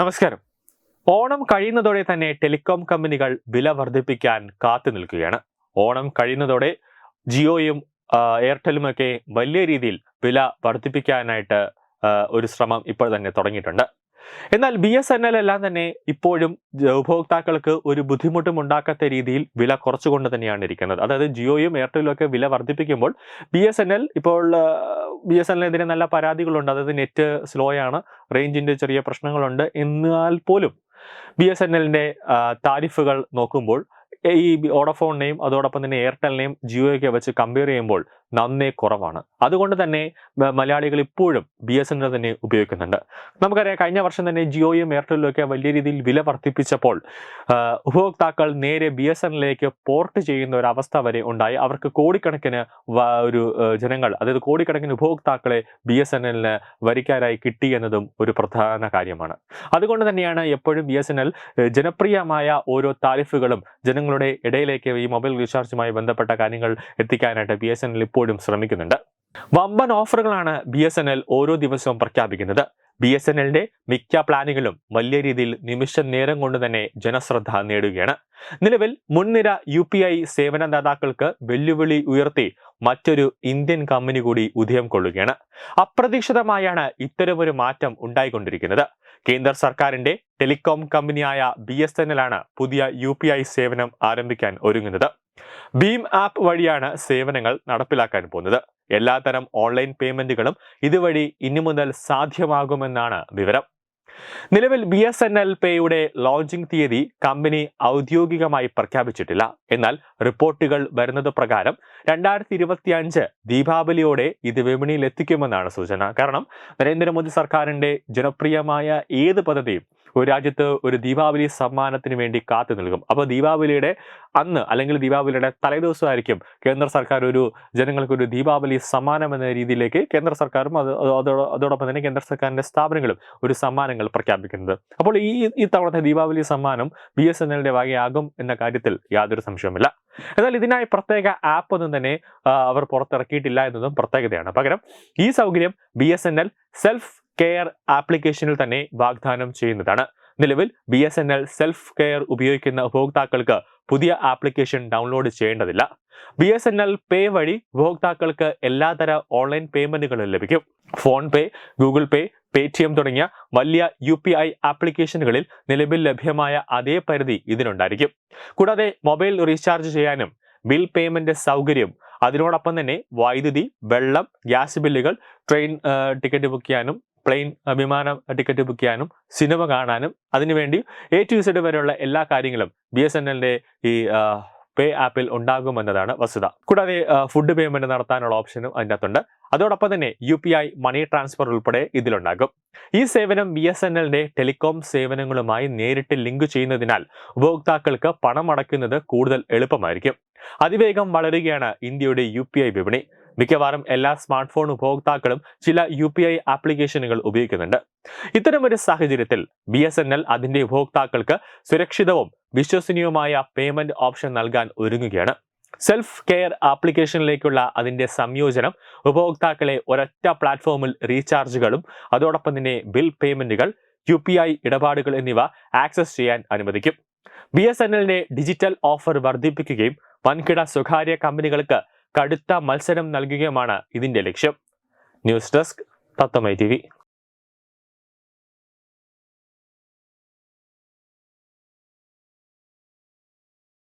നമസ്കാരം. ഓണം കഴിയുന്നതോടെ തന്നെ ടെലികോം കമ്പനികൾ വില വർദ്ധിപ്പിക്കാൻ കാത്തു നിൽക്കുകയാണ്. ഓണം കഴിയുന്നതോടെ ജിയോയും എയർടെലുമൊക്കെ വലിയ രീതിയിൽ വില വർദ്ധിപ്പിക്കാനായിട്ട് ഒരു ശ്രമം ഇപ്പോൾ തന്നെ തുടങ്ങിയിട്ടുണ്ട്. എന്നാൽ ബി എസ് എൻ എൽ എല്ലാം തന്നെ ഇപ്പോഴും ഉപഭോക്താക്കൾക്ക് ഒരു ബുദ്ധിമുട്ടും ഉണ്ടാക്കാത്ത രീതിയിൽ വില കുറച്ചുകൊണ്ട് തന്നെയാണ് ഇരിക്കുന്നത്. അതായത് ജിയോയും എയർടെലും ഒക്കെ വില വർദ്ധിപ്പിക്കുമ്പോൾ ബി എസ് എൻ എൽ ഇപ്പോൾ ബി എസ് എൻ എല്ലിനെതിരെ നല്ല പരാതികളുണ്ട്. അതായത് നെറ്റ് സ്ലോ ആണ് റേഞ്ചിന്റെ ചെറിയ പ്രശ്നങ്ങളുണ്ട്. എന്നാൽ പോലും ബി എസ് എൻ എല്ലിന്റെ താരിഫുകൾ നോക്കുമ്പോൾ ഈ ഓഡോഫോണിനെയും അതോടൊപ്പം തന്നെ എയർടെലിനെയും ജിയോയൊക്കെ വെച്ച് കമ്പയർ ചെയ്യുമ്പോൾ നന്നേ കുറവാണ്. അതുകൊണ്ട് തന്നെ മലയാളികൾ ഇപ്പോഴും ബി എസ് എൻ എൽ തന്നെ ഉപയോഗിക്കുന്നുണ്ട്. നമുക്കറിയാം കഴിഞ്ഞ വർഷം തന്നെ ജിയോയും എയർടെലും ഒക്കെ വലിയ രീതിയിൽ വില വർദ്ധിപ്പിച്ചപ്പോൾ ഉപഭോക്താക്കൾ നേരെ ബി എസ് എൻ എല്ലിലേക്ക് പോർട്ട് ചെയ്യുന്ന ഒരു അവസ്ഥ വരെ ഉണ്ടായി. അവർക്ക് കോടിക്കണക്കിന് ഒരു ജനങ്ങൾ അതായത് കോടിക്കണക്കിന് ഉപഭോക്താക്കളെ ബി എസ് എൻ എല്ലിന് വരിക്കാരായി കിട്ടി എന്നതും ഒരു പ്രധാന കാര്യമാണ്. അതുകൊണ്ട് തന്നെയാണ് എപ്പോഴും ബി എസ് എൻ എൽ ജനപ്രിയമായ ഓരോ താരിഫുകളും ജനങ്ങളുടെ ഇടയിലേക്ക് ഈ മൊബൈൽ റീചാർജുമായി ബന്ധപ്പെട്ട കാര്യങ്ങൾ എത്തിക്കാനായിട്ട് ബി എസ് എൻ എൽ ഇപ്പോഴും ശ്രമിക്കുന്നുണ്ട്. വമ്പൻ ഓഫറുകളാണ് ബി എസ് എൻ എൽ ഓരോ ദിവസവും പ്രഖ്യാപിക്കുന്നത്. ബി എസ് എൻ എല്ലിന്റെ മിക്ക പ്ലാനുകളും വലിയ രീതിയിൽ നിമിഷ നേരം കൊണ്ട് തന്നെ ജനശ്രദ്ധ നേടുകയാണ്. നിലവിൽ മുൻനിര യു പി ഐ സേവനദാതാക്കൾക്ക് വെല്ലുവിളി ഉയർത്തി മറ്റൊരു ഇന്ത്യൻ കമ്പനി കൂടി ഉദയം കൊള്ളുകയാണ്. അപ്രതീക്ഷിതമായാണ് ഇത്തരമൊരു മാറ്റം ഉണ്ടായിക്കൊണ്ടിരിക്കുന്നത്. കേന്ദ്ര സർക്കാരിന്റെ ടെലികോം കമ്പനിയായ ബി എസ് എൻ എൽ ആണ് പുതിയ യു പി ഐ സേവനം ആരംഭിക്കാൻ ഒരുങ്ങുന്നത്. ഭീം ആപ്പ് വഴിയാണ് സേവനങ്ങൾ നടപ്പിലാക്കാൻ പോകുന്നത്. എല്ലാത്തരം ഓൺലൈൻ പേയ്മെന്റുകളും ഇതുവഴി ഇനി മുതൽ സാധ്യമാകുമെന്നാണ് വിവരം. നിലവിൽ ബി എസ് എൻ എൽ പേയുടെ ലോഞ്ചിംഗ് തീയതി കമ്പനി ഔദ്യോഗികമായി പ്രഖ്യാപിച്ചിട്ടില്ല. എന്നാൽ റിപ്പോർട്ടുകൾ വരുന്നത് പ്രകാരം രണ്ടായിരത്തി ഇരുപത്തി അഞ്ച് ദീപാവലിയോടെ ഇത് വിപണിയിൽ എത്തിക്കുമെന്നാണ് സൂചന. കാരണം നരേന്ദ്രമോദി സർക്കാരിന്റെ ജനപ്രിയമായ ഏത് പദ്ധതിയും ഒരു രാജ്യത്ത് ഒരു ദീപാവലി സമ്മാനത്തിന് വേണ്ടി കാത്തു നിൽക്കും. അപ്പോൾ ദീപാവലിയുടെ അന്ന് അല്ലെങ്കിൽ ദീപാവലിയുടെ തലേദിവസമായിരിക്കും കേന്ദ്ര സർക്കാർ ഒരു ജനങ്ങൾക്ക് ഒരു ദീപാവലി സമ്മാനം എന്ന രീതിയിലേക്ക് കേന്ദ്ര സർക്കാരും അത് അത് അതോടൊപ്പം തന്നെ കേന്ദ്ര സർക്കാരിന്റെ സ്ഥാപനങ്ങളും ഒരു സമ്മാനങ്ങൾ പ്രഖ്യാപിക്കുന്നത്. അപ്പോൾ ഈ ഈ തവണത്തെ ദീപാവലി സമ്മാനം ബി എസ് എൻ എല്ലിന്റെ വകയാകും എന്ന കാര്യത്തിൽ യാതൊരു സംശയവുമില്ല. എന്നാൽ ഇതിനായി പ്രത്യേക ആപ്പ് ഒന്നും തന്നെ അവർ പുറത്തിറക്കിയിട്ടില്ല എന്നതും പ്രത്യേകതയാണ്. പകരം ഈ സൗകര്യം B S N L self care ആപ്ലിക്കേഷനിൽ തന്നെ വാഗ്ദാനം ചെയ്യുന്നതാണ്. നിലവിൽ B S N L self care ഉപയോഗിക്കുന്ന ഉപഭോക്താക്കൾക്ക് പുതിയ ആപ്ലിക്കേഷൻ ഡൗൺലോഡ് ചെയ്യേണ്ടതില്ല. B S N L pay വഴി ഉപഭോക്താക്കൾക്ക് എല്ലാതര ഓൺലൈൻ പേയ്മെന്റുകളും ലഭിക്കും. ഫോൺ പേ ഗൂഗിൾ പേ പേടിഎം തുടങ്ങിയ വലിയ യു പി ഐ ആപ്ലിക്കേഷനുകളിൽ നിലവിൽ ലഭ്യമായ അതേ പരിധി ഇതിനുണ്ടായിരിക്കും കൂടാതെ മൊബൈൽ റീചാർജ് ചെയ്യാനും ബിൽ പേയ്മെന്റ് സൗകര്യം അതിനോടൊപ്പം തന്നെ വൈദ്യുതി വെള്ളം ഗ്യാസ് ബില്ലുകൾ ട്രെയിൻ ടിക്കറ്റ് ബുക്ക് ചെയ്യാനും പ്ലെയിൻ വിമാന ടിക്കറ്റ് ബുക്ക് ചെയ്യാനും സിനിമ കാണാനും അതിനുവേണ്ടി എ ടു സെഡ് വരെയുള്ള എല്ലാ കാര്യങ്ങളും ബി എസ് എൻ എല്ലിന്റെ ഈ പേ ആപ്പിൽ ഉണ്ടാകുമെന്നതാണ് വസ്തുത. കൂടാതെ ഫുഡ് പേയ്മെന്റ് നടത്താനുള്ള ഓപ്ഷനും അതിനകത്തുണ്ട്. അതോടൊപ്പം തന്നെ U P I money transfer ഉൾപ്പെടെ ഇതിലുണ്ടാകും. ഈ സേവനം ബി എസ് എൻ എല്ലിന്റെ ടെലികോം സേവനങ്ങളുമായി നേരിട്ട് ലിങ്ക് ചെയ്യുന്നതിനാൽ ഉപഭോക്താക്കൾക്ക് പണം അടയ്ക്കുന്നത് കൂടുതൽ എളുപ്പമായിരിക്കും. അതിവേഗം വളരുകയാണ് ഇന്ത്യയുടെ യു വിപണി. മിക്കവാറും എല്ലാ സ്മാർട്ട് ഫോൺ ഉപഭോക്താക്കളും ചില യു പി ഐ ആപ്ലിക്കേഷനുകൾ ഉപയോഗിക്കുന്നുണ്ട്. ഇത്തരമൊരു സാഹചര്യത്തിൽ ബി എസ് എൻ എൽ അതിന്റെ ഉപഭോക്താക്കൾക്ക് സുരക്ഷിതവും വിശ്വസനീയവുമായ പേയ്മെന്റ് ഓപ്ഷൻ നൽകാൻ ഒരുങ്ങുകയാണ്. സെൽഫ് കെയർ ആപ്ലിക്കേഷനിലേക്കുള്ള അതിന്റെ സംയോജനം ഉപഭോക്താക്കളെ ഒരൊറ്റ പ്ലാറ്റ്ഫോമിൽ റീചാർജുകളും അതോടൊപ്പം തന്നെ ബിൽ പേയ്മെന്റുകൾ യു പി ഐ ഇടപാടുകൾ എന്നിവ ആക്സസ് ചെയ്യാൻ അനുവദിക്കും. ബി എസ് എൻ എല്ലിന്റെ ഡിജിറ്റൽ ഓഫർ വർദ്ധിപ്പിക്കുകയും വൻകിട സ്വകാര്യ കമ്പനികൾക്ക് കടുത്ത മത്സരം നൽകുകയുമാണ് ഇതിന്റെ ലക്ഷ്യം. News desk തത്തമൈ T